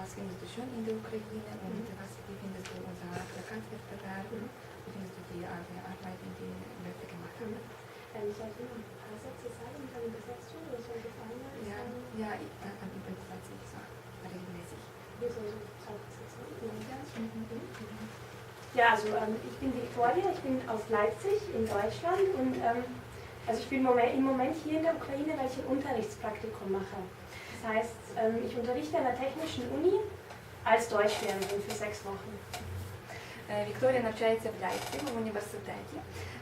was findest du schön in der Ukraine und was wie findest du unser Plakatwettbewerb? Wie findest du die Ar- Arbeiten, die wir gemacht haben? Ähm, ich noch ein paar Sätze sagen und dann übersetzt du oder soll ich auf einmal Ja, ja, ich- äh, an Übersetzung regelmäßig. Sagen. Mhm. Ja, also ähm, ich bin Viktoria, ich bin aus Leipzig in Deutschland und ähm, also ich bin im Moment, im Moment hier in der Ukraine, weil ich ein Unterrichtspraktikum mache. Das heißt, ähm, ich unterrichte an der Technischen Uni als Deutschlehrerin für sechs Wochen. Е, Вікторія навчається в Ляйпцигі в університеті.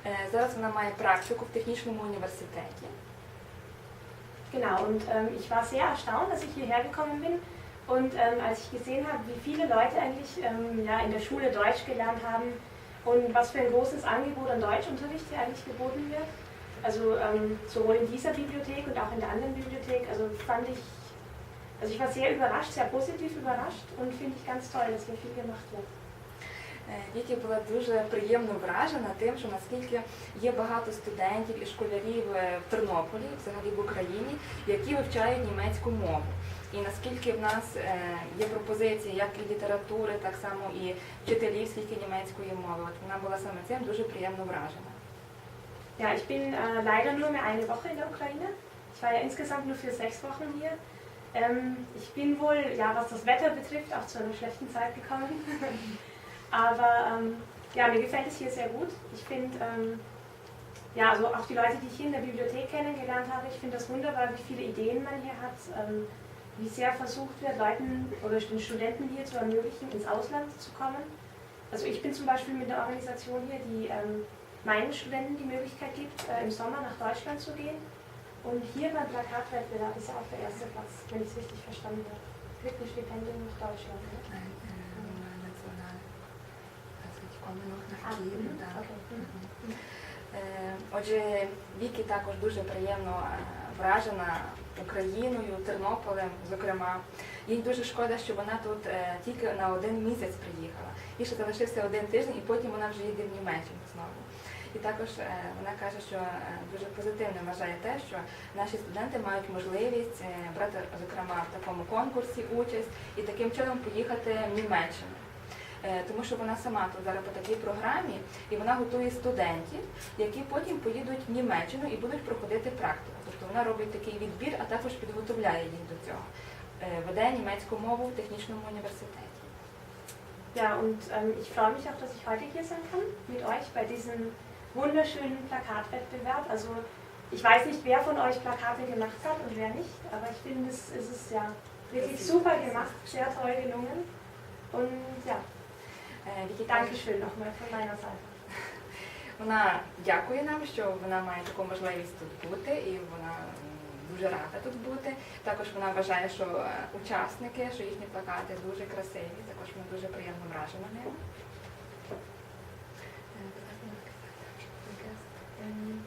Е, Зараз вона має практику в технічному університеті. Genau, und ähm, ich war sehr erstaunt, als ich hierher gekommen bin und ähm, als ich gesehen habe, wie viele Leute eigentlich ähm, ja, in der Schule Deutsch gelernt haben und was für ein großes Angebot an Deutschunterricht hier eigentlich geboten wird. Also ähm, sowohl in dieser Bibliothek und auch in der anderen Bibliothek, also fand ich, also ich war sehr überrascht, sehr positiv überrascht und finde ich ganz toll, dass hier viel gemacht wird. Е, Вікі була дуже приємно вражена тим, що наскільки є багато студентів і школярів е, в Тернополі, взагалі в Україні, які вивчають німецьку мову. І наскільки в нас е, є пропозиції як і літератури, так само і вчителів скільки німецької мови. От вона була саме цим дуже приємно вражена. Ja, ich bin äh, leider nur mehr eine Woche in der Ukraine. Ich war ja insgesamt nur für sechs Wochen hier. Ähm, ich bin wohl, ja, was das Wetter betrifft, auch zu einer schlechten Zeit gekommen. Aber ähm, ja, mir gefällt es hier sehr gut. Ich finde, ähm, ja, also auch die Leute, die ich hier in der Bibliothek kennengelernt habe, ich finde das wunderbar, wie viele Ideen man hier hat, ähm, wie sehr versucht wird, Leuten oder den Studenten hier zu ermöglichen, ins Ausland zu kommen. Also ich bin zum Beispiel mit der Organisation hier, die ähm, meinen Studenten die Möglichkeit gibt, äh, im Sommer nach Deutschland zu gehen. Und hier beim Plakatwettbewerb halt ist ja auch der erste Platz, wenn ich es richtig verstanden habe. Kriegt ein Stipendium nach Deutschland. Ne? Nein, äh, national. Also ich komme noch nach ah, Kiel. Mhm, okay. Mhm. mhm. Е, Отже, Вікі також дуже приємно е, вражена Україною, Тернополем, зокрема. Їй дуже шкода, що вона тут е, тільки на один місяць приїхала. Їй ще залишився один тиждень, і потім вона вже їде в Німеччину знову. І також вона каже, що дуже позитивно вважає те, що наші студенти мають можливість брати, зокрема, в такому конкурсі участь і таким чином поїхати в Німеччину. Е, Тому що вона сама тут зараз по такій програмі, і вона готує студентів, які потім поїдуть в Німеччину і будуть проходити практику. Тобто вона робить такий відбір, а також підготовляє їх до цього. Е, Веде німецьку мову в технічному університеті. Ja, und ähm, ich freue mich auch, dass ich heute hier sein kann mit euch bei diesem wunderschönen Plakatwettbewerb. Also ich weiß nicht, wer von euch Plakate gemacht hat und wer nicht, aber ich finde, es, es ist ja wirklich super gemacht, sehr toll gelungen. Und ja, Е, Вікі Dankeschön nochmal von meiner Seite. Вона дякує нам, що вона має таку можливість тут бути, і вона дуже рада тут бути. Також вона вважає, що е, учасники, що їхні плакати дуже красиві. Також вона дуже приємно вражена ними. Ähm,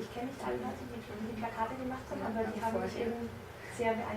ich kenne nicht alle Leute, die die Plakate gemacht haben, aber die haben mich eben sehr beeindruckt.